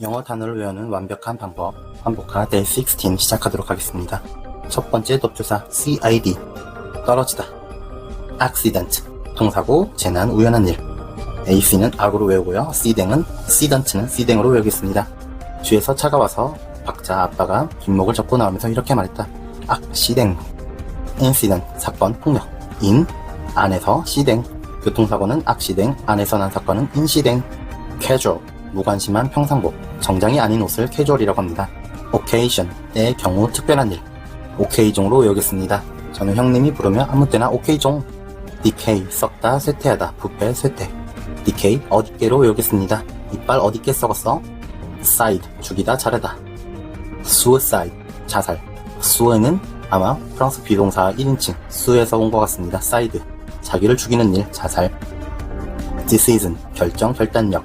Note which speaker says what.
Speaker 1: 영어 단어를 외우는 완벽한 방법 반복하 Day 16 시작하도록 하겠습니다. 첫 번째 dob조사 CID 떨어지다. accident. 동사고 재난 우연한 일. AC는 악으로 외우고요. C댕은 C던트는 C댕으로 외우겠습니다. 뒤에서 차가 와서 박자 아빠가 뒷목을 접고 나오면서 이렇게 말했다. 악시댕 incident. 사건 폭력. 인 안에서 시댕. 교통사고는 악시댕 안에서 난 사건은 인시댕 casual 무관심한 평상복 정장이 아닌 옷을 캐주얼이라고 합니다. occasion의 경우 특별한 일 오케이종으로 외우겠습니다. 저는 형님이 부르면 아무 때나 오케이종 decay 썩다 쇠퇴하다 부패 쇠퇴 decay 어디께로 외우겠습니다. 이빨 어디께 썩었어? side 죽이다 자르다 suicide 자살 수에는 아마 프랑스 비동사 1인칭 수에서 온 것 같습니다. side 자기를 죽이는 일 자살 decision 결정 결단력